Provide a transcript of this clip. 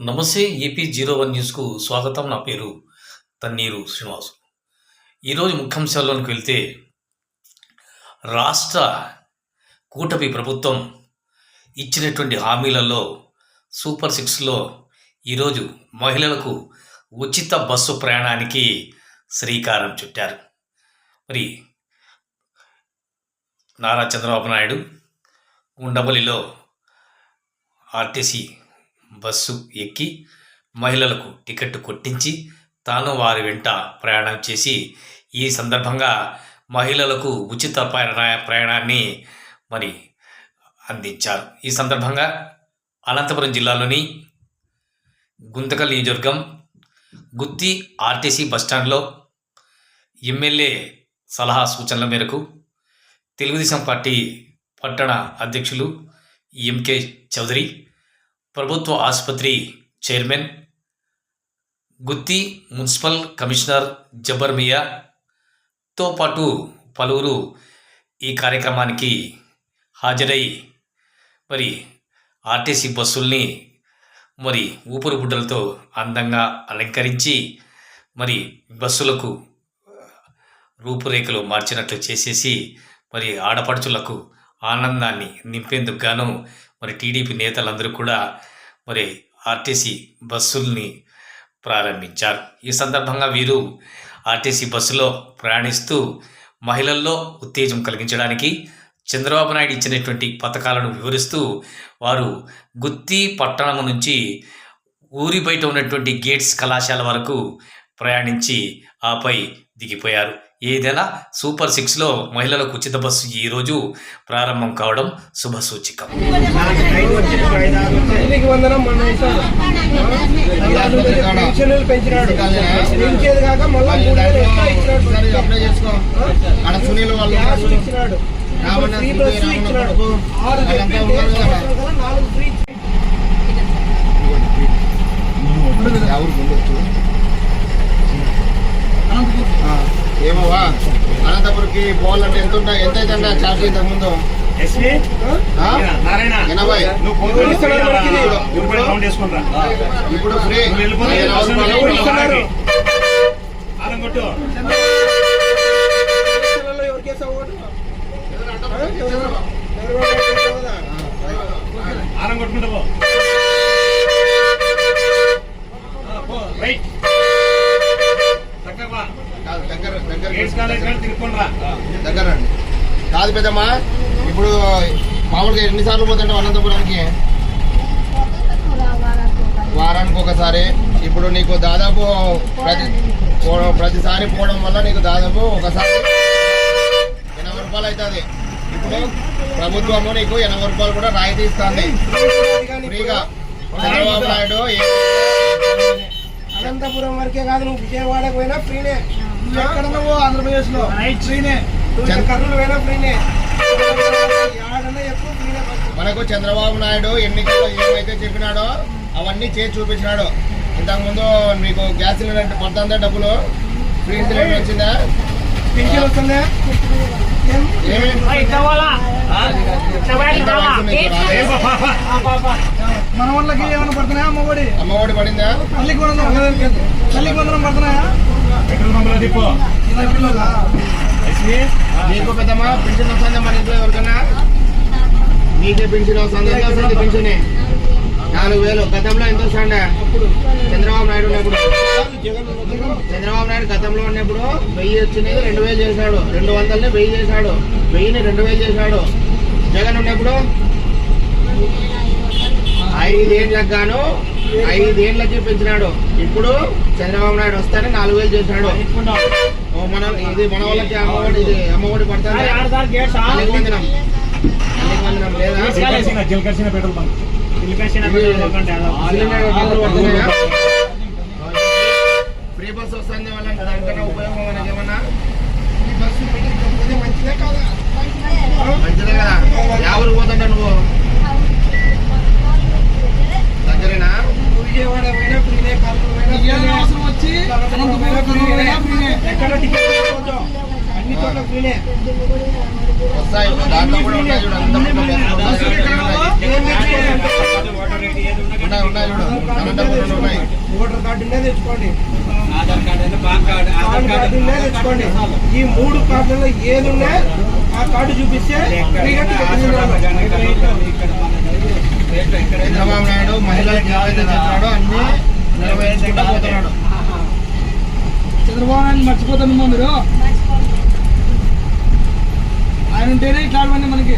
నమస్తే AP zero one న్యూస్కు స్వాగతం. నా పేరు తన్నీరు శ్రీనివాసు. ఈరోజు ముఖ్యాంశాల్లోనికి వెళ్తే రాష్ట్ర కూటమి ప్రభుత్వం ఇచ్చినటువంటి హామీలలో సూపర్ సిక్స్లో ఈరోజు మహిళలకు ఉచిత బస్సు ప్రయాణానికి శ్రీకారం చుట్టారు. మరి నారా చంద్రబాబు నాయుడు ఉండవల్లిలో ఆర్టీసీ బస్సు ఎక్కి మహిళలకు టికెట్ కొట్టించి తాను వారి వెంట ప్రయాణం చేసి ఈ సందర్భంగా మహిళలకు ఉచిత ప్రయాణ ప్రయాణాన్ని మరి అందించారు. ఈ సందర్భంగా అనంతపురం జిల్లాలోని గుంతకల్ నియోజకవర్గం గుత్తి ఆర్టీసీ బస్టాండ్లో ఎమ్మెల్యే సలహా సూచనల మేరకు తెలుగుదేశం పార్టీ పట్టణ అధ్యక్షులు ఎంకే చౌదరి ప్రభుత్వ ఆసుపత్రి chairman Gooty municipal commissioner Jabar మియాతో పాటు పలువురు ఈ కార్యక్రమానికి హాజరై మరి ఆర్టీసీ బస్సుల్ని మరి ఊపిరి బుడ్డలతో అందంగా అలంకరించి మరి బస్సులకు రూపురేఖలు మార్చినట్లు చేసేసి మరి ఆడపడుచులకు ఆనందాన్ని నింపేందుకు గాను మరి టీడీపీ నేతలందరూ కూడా మరి ఆర్టీసీ బస్సుల్ని ప్రారంభించారు. ఈ సందర్భంగా వీరు ఆర్టీసీ బస్సులో ప్రయాణిస్తూ మహిళల్లో ఉత్తేజం కలిగించడానికి చంద్రబాబు నాయుడు ఇచ్చినటువంటి పథకాలను వివరిస్తూ వారు గుత్తి పట్టణం నుంచి ఊరి బయట ఉన్నటువంటి గేట్స్ కళాశాల వరకు ప్రయాణించి ఆపై దిగిపోయారు. ఏదైనా సూపర్ సిక్స్లో మహిళలకు ఉచిత బస్సు ఈరోజు ప్రారంభం కావడం శుభసూచికం. ఎవరు ఏమోవా? అనంతపురంకి పోవాలంటే ఎంత ఉంటాయి ఎంత అయితే ఛార్జ్ ఇంతకు ముందు? ఎనభై. ఇప్పుడు ఫ్రీ రండి. కాదు పెద్దమ్మా ఇప్పుడు మామూలుగా ఎన్నిసార్లు పోతుంటావు అనంతపురానికి? వారానికి ఒకసారి. ఇప్పుడు నీకు దాదాపు ప్రతి పో- ప్రతిసారి పోవడం వల్ల నీకు దాదాపు ఒకసారి ఎనభై రూపాయలు అవుతుంది ఇప్పుడు ప్రభుత్వము నీకు ఎనభై రూపాయలు కూడా రాయితీ ఇస్తుంది. ఫ్రీగా. చంద్రబాబు నాయుడు అనంతపురం వరకే కాదు నువ్వు విజయవాడకు పోయినా ఫ్రీనే. ఎక్కడ నువ్వు ఆంధ్రప్రదేశ్లో ఫ్రీనే. కర్నూలు పోయినా ఫ్రీనే. మనకు చంద్రబాబు నాయుడు ఎన్నికల్లో ఏమైతే చెప్పినాడో అవన్నీ చేసి చూపించినాడు. ఇంతకుముందు మీకు గ్యాస్ సిలిండర్ పడుతుందా డబ్బులు? ఫ్రీ సిలిండర్ వచ్చిందా? పింఛన్ వస్తుందా. మన వాళ్ళకి ఏమైనా పడుతున్నాయా అమ్మఒడి అమ్మఒడి పడిందా? తల్లికి వందనం తల్లికి వందనం పడుతున్నాయా? పెట్రోల్ బంకులో దిప్పు నీకు పెద్దమ్మా పెన్షన్ వస్తుందా మన ఇంట్లో ఎవరికన్నా నీకే పెన్షన్ వస్తుంది పెన్షన్ నాలుగు వేలు గతంలో ఎంత వస్తుండే చంద్రబాబు నాయుడు ఉన్నప్పుడు చంద్రబాబు నాయుడు గతంలో ఉన్నప్పుడు వెయ్యి వచ్చినది రెండు వేలు చేశాడు. రెండు వందలని వెయ్యి చేశాడు. వెయ్యిని రెండు వేలు చేశాడు. జగన్ ఉన్నప్పుడు ఐదేళ్ళకు గాను ఐదేళ్ళకి పెంచినాడు. ఇప్పుడు చంద్రబాబు నాయుడు వస్తానే నాలుగు వేలు ఓ మన ఇది మన వాళ్ళకి అమ్మఒడి ఇది అమ్మఒడి పడుతుంది? వందనం. వందనం లేదా? జిల్కసిన పెట్రోల్ బంక్. ఫ్రీ బస్ వస్తుంది వాళ్ళకి. దానికన్నా ఉపయోగం మనకి ఏమన్నా మంచిదే కాదా? పోతుంటా నువ్వు దగ్గరేనా నువ్వు విజయవాడ పోయినా ఫ్రీనే కర్నూలు పోయినా ఫ్రీనే. అవసరం వచ్చి అనంతపురం పోయినా ఫ్రీనే. ఎక్కడ టికెట్ తీసుకోవద్దు. అన్ని చోట్ల ఫ్రీనే వస్తాయి దాంట్లో కూడా ఉన్నాయి చూడు అంత ఉన్నాయి ఉన్నాయి చూడు అనంతపురంలో ఉన్నాయి ఓటర్ కార్డు ఉండే తెచ్చుకోండి పాన్ కార్డు ఉండే తెచ్చుకోండి ఈ మూడు కార్డుల్లో ఏది ఉన్నా ఆ కార్డు చూపిస్తే ఫ్రీగా చంద్రబాబు నాయుడు మహిళలకు ఏవైతే చెప్పాడో అన్ని నెరవేర్చుకుంటూ పోతున్నాడు చంద్రబాబు నాయుడు మర్చిపోతాను మీరు? ఆయన ఉంటేనే ఇట్లాంటివన్నీ మనకి